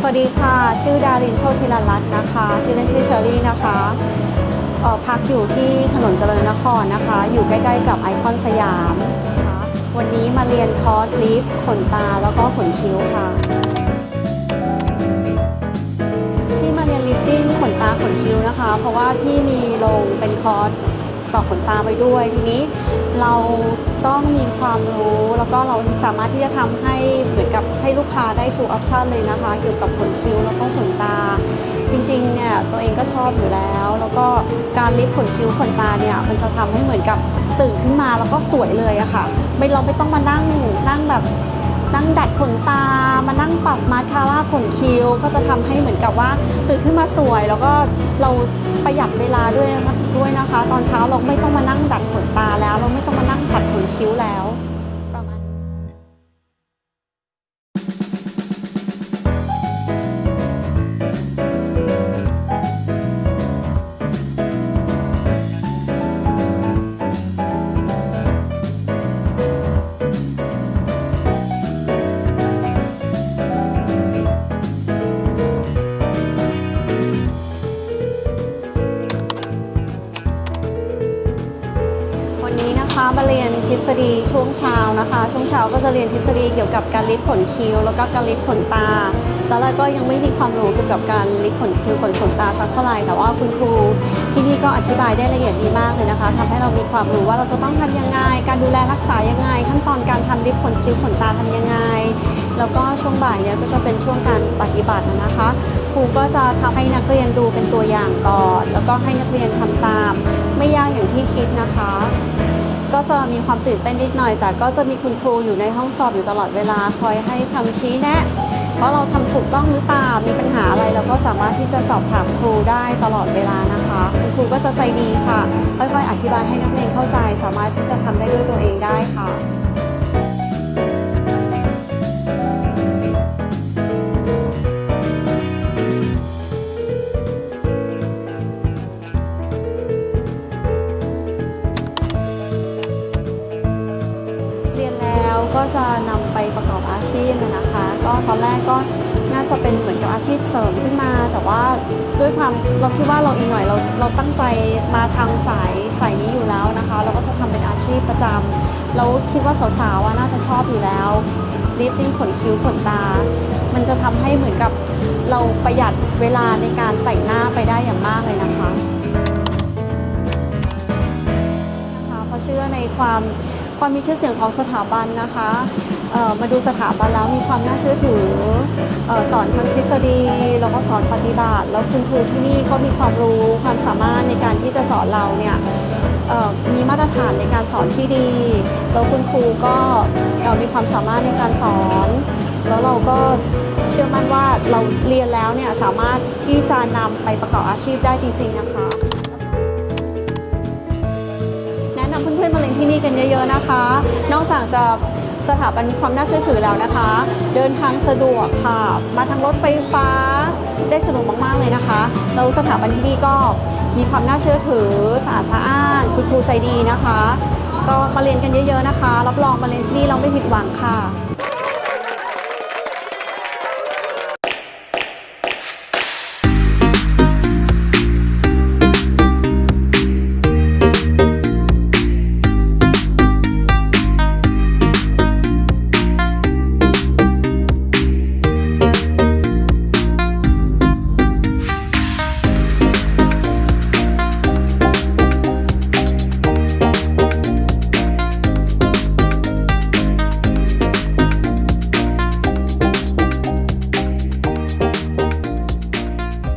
สวัสดีค่ะ ชื่อดารินโชติลรัตน์นะคะ ชื่อเล่นชื่อเชอรี่นะคะออพักอยู่ที่ถนนเจริญนครนะคะ อยู่ใกล้ๆกับไอคอนสยามนะคะวันนี้มาเรียนคอร์สลิฟขนตาแล้วก็ขนคิ้วค่ะ ที่มาเรียนลิฟติ้งขนตาขนคิ้วนะคะ เพราะว่าพี่มีลงเป็นคอร์สต่อขนตาไปด้วย ทีนี้เราต้องมีความรู้แล้วก็เราสามารถที่จะทำให้ ให้ลูกค้าได้ full option เลยนะคะ เกี่ยวกับขนคิ้วแล้วก็ขนตา จริงๆเนี่ยตัวเองก็ชอบอยู่แล้ว แล้วก็การลิฟขนคิ้วขนตาเนี่ยมันจะทำให้เหมือนกับตื่นขึ้นมาแล้วก็สวยเลยอะค่ะไม่เราไม่ต้องมานั่งนั่งแบบนั่งดัดขนตา มานั่งปัดมาสคาร่าขนคิ้ว ก็จะทำให้เหมือนกับว่าตื่นขึ้นมาสวย แล้วก็เราประหยัดเวลาด้วยด้วยนะคะ ตอนเช้าเราไม่ต้องมานั่ง ฎีช่วงเช้านะคะ ช่วงเช้าก็จะเรียนทฤษฎีเกี่ยวกับการลิฟขนคิ้ว แล้วก็การลิฟขนตา ตอนแรกก็ยังไม่มีความรู้เกี่ยวกับการลิฟขนคิ้วขนขนตาสักเท่าไหร่แต่ว่าคุณครูที่นี่ก็อธิบายได้ละเอียดดีมากเลยนะคะทำให้เรามีความรู้ว่าเราจะต้องทำยังไง การดูแลรักษายังไง ขั้นตอนการทำลิฟขนคิ้วขนตาทำยังไง แล้วก็ช่วงบ่ายเนี่ยก็จะเป็นช่วงการปฏิบัตินะคะครูก็จะทำให้นักเรียนดูเป็นตัวอย่างก่อน แล้วก็ให้นักเรียนทำตาม ไม่ยากอย่างที่คิดนะคะ ก็จะมีความตื่นเต้นนิดหน่อย แต่ก็จะมีคุณครูอยู่ในห้องสอบอยู่ตลอดเวลาคอยให้คำชี้แนะว่าเราทำถูกต้องหรือเปล่ามีปัญหาอะไรเราก็สามารถที่จะสอบถามครูได้ตลอดเวลานะคะ คุณครูก็จะใจดีค่ะค่อยๆอธิบายให้นักเรียนเข้าใจ สามารถที่จะทำได้ด้วยตัวเองได้ค่ะ ก็จะนำไปประกอบอาชีพนะคะ ก็ตอนแรกก็น่าจะเป็นเหมือนกับอาชีพเสริมขึ้นมา แต่ว่าด้วยความเราคิดว่าเราอีกหน่อยเราเราตั้งใจมาทางสายสายนี้อยู่แล้วนะคะ เราก็จะทำเป็นอาชีพประจำเราคิดว่าสาวๆน่าจะชอบอยู่แล้วลิฟติ้งขนคิ้วขนตา มันจะทำให้เหมือนกับเราประหยัดเวลาในการแต่งหน้าไปได้อย่างมากเลยนะคะนะคะเพราะเชื่อในความ ความมีชื่อเสียงของสถาบันนะคะมาดูสถาบันแล้วมีความน่าเชื่อถือสอนทั้งทฤษฎีแล้วก็สอนปฏิบัติ แล้วคุณครูที่นี่ก็มีความรู้ความสามารถในการที่จะสอนเราเนี่ยมีมาตรฐานในการสอนที่ดีแล้วคุณครูก็มีความสามารถในการสอน แล้วเราก็เชื่อมั่นว่าเราเรียนแล้วเนี่ยสามารถที่จะนำไปประกอบอาชีพได้จริง ๆ นะคะ เพื่อนมาเรียนที่นี่กันเยอะๆนะคะ นอกจากจะสถาบันมีความน่าเชื่อถือแล้วนะคะ เดินทางสะดวกค่ะ มาทางรถไฟฟ้าได้สะดวกมากๆเลยนะคะ เราสถาบันที่นี่ก็มีความน่าเชื่อถือสะอาดสะอ้านคุณครูใจดีนะคะ ก็มาเรียนกันเยอะ ๆนะคะ รับรองมาเรียนที่นี่เราไม่ผิดหวังค่ะ